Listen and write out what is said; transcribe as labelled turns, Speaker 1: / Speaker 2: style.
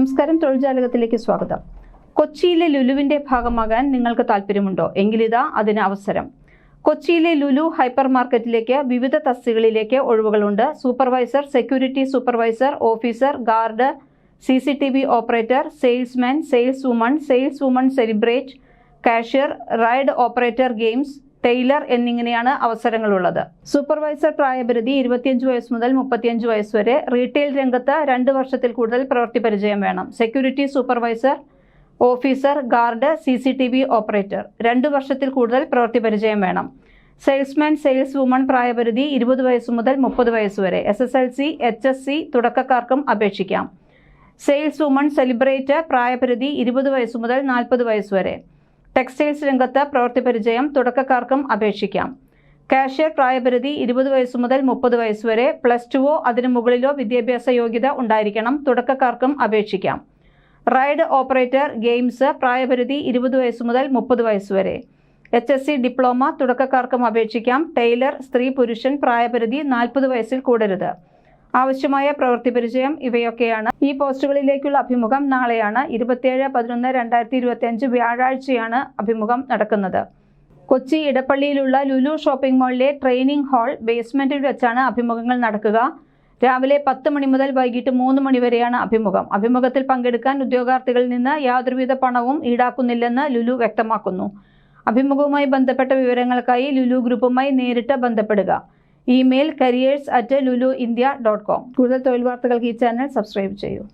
Speaker 1: നമസ്കാരം തൊഴിൽജാലകത്തിലേക്ക് സ്വാഗതം. കൊച്ചിയിലെ ലുലുവിന്റെ ഭാഗമാകാൻ നിങ്ങൾക്ക് താല്പര്യമുണ്ടോ? എങ്കിലിതാ അതിന് അവസരം. കൊച്ചിയിലെ ലുലു ഹൈപ്പർ മാർക്കറ്റിലേക്ക് വിവിധ തസ്തികളിലേക്ക് ഒഴിവുകളുണ്ട്. Supervisor security supervisor officer guard C C T V operator salesman sales woman sales woman celebrate cashier ride operator games tailor എന്നിങ്ങനെയാണ് അവസരങ്ങളുള്ളത്. സൂപ്പർവൈസർ പ്രായപരിധി ഇരുപത്തിയഞ്ച് വയസ്സ് മുതൽ മുപ്പത്തിയഞ്ച് വയസ്സ് വരെ. റീറ്റെയിൽ രംഗത്ത് രണ്ട് വർഷത്തിൽ കൂടുതൽ പ്രവൃത്തി പരിചയം വേണം. Security supervisor officer guard C C T V operator. രണ്ട് വർഷത്തിൽ കൂടുതൽ പ്രവൃത്തി പരിചയം വേണം. സെയിൽസ്മാൻ സെയിൽസ് വുമൺ പ്രായപരിധി ഇരുപത് വയസ്സ് മുതൽ മുപ്പത് വയസ്സ് വരെ. S S L C H S C തുടക്കക്കാർക്കും അപേക്ഷിക്കാം. സെയിൽസ് വുമൺ സെലിബ്രേറ്റ് പ്രായപരിധി ഇരുപത് വയസ്സ് മുതൽ നാൽപ്പത് വയസ്സ് വരെ. ടെക്സ്റ്റൈൽസ് രംഗത്ത് പ്രവൃത്തി പരിചയം തുടക്കക്കാർക്കും അപേക്ഷിക്കാം. കാഷ്യർ പ്രായപരിധി ഇരുപത് വയസ്സ് മുതൽ മുപ്പത് വയസ്സ് വരെ പ്ലസ് ടുവോ അതിനു മുകളിലോ വിദ്യാഭ്യാസ യോഗ്യത ഉണ്ടായിരിക്കണം തുടക്കക്കാർക്കും അപേക്ഷിക്കാം. റൈഡ് ഓപ്പറേറ്റർ ഗെയിംസ് പ്രായപരിധി ഇരുപത് വയസ്സ് മുതൽ മുപ്പത് വയസ്സ് വരെ. എച്ച് എസ് സി ഡിപ്ലോമ തുടക്കക്കാർക്കും അപേക്ഷിക്കാം. ടൈലർ സ്ത്രീ പുരുഷൻ പ്രായപരിധി നാൽപ്പത് വയസ്സിൽ കൂടരുത്. ആവശ്യമായ പ്രവൃത്തി പരിചയം ഇവയൊക്കെയാണ്. ഈ പോസ്റ്റുകളിലേക്കുള്ള അഭിമുഖം നാളെയാണ്. ഇരുപത്തിയേഴ് പതിനൊന്ന് രണ്ടായിരത്തി ഇരുപത്തി അഞ്ച് വ്യാഴാഴ്ചയാണ് അഭിമുഖം നടക്കുന്നത്. കൊച്ചി ഇടപ്പള്ളിയിലുള്ള ലുലു ഷോപ്പിംഗ് മാളിലെ ട്രെയിനിംഗ് ഹാൾ ബേസ്മെന്റിൽ വെച്ചാണ് അഭിമുഖങ്ങൾ നടക്കുക. രാവിലെ പത്ത് മണി മുതൽ വൈകിട്ട് മൂന്ന് മണി വരെയാണ് അഭിമുഖം. അഭിമുഖത്തിൽ പങ്കെടുക്കാൻ ഉദ്യോഗാർത്ഥികളിൽ നിന്ന് യാതൊരുവിധ പണവും ഈടാക്കുന്നില്ലെന്ന് ലുലു വ്യക്തമാക്കുന്നു. അഭിമുഖവുമായി ബന്ധപ്പെട്ട വിവരങ്ങൾക്കായി ലുലു ഗ്രൂപ്പുമായി നേരിട്ട് ബന്ധപ്പെടുക. Email careers at Lulu India dot com. കൂടുതൽ തൊഴിൽ വാർത്തകൾക്ക് ഈ ചാനൽ സബ്സ്ക്രൈബ് ചെയ്യൂ.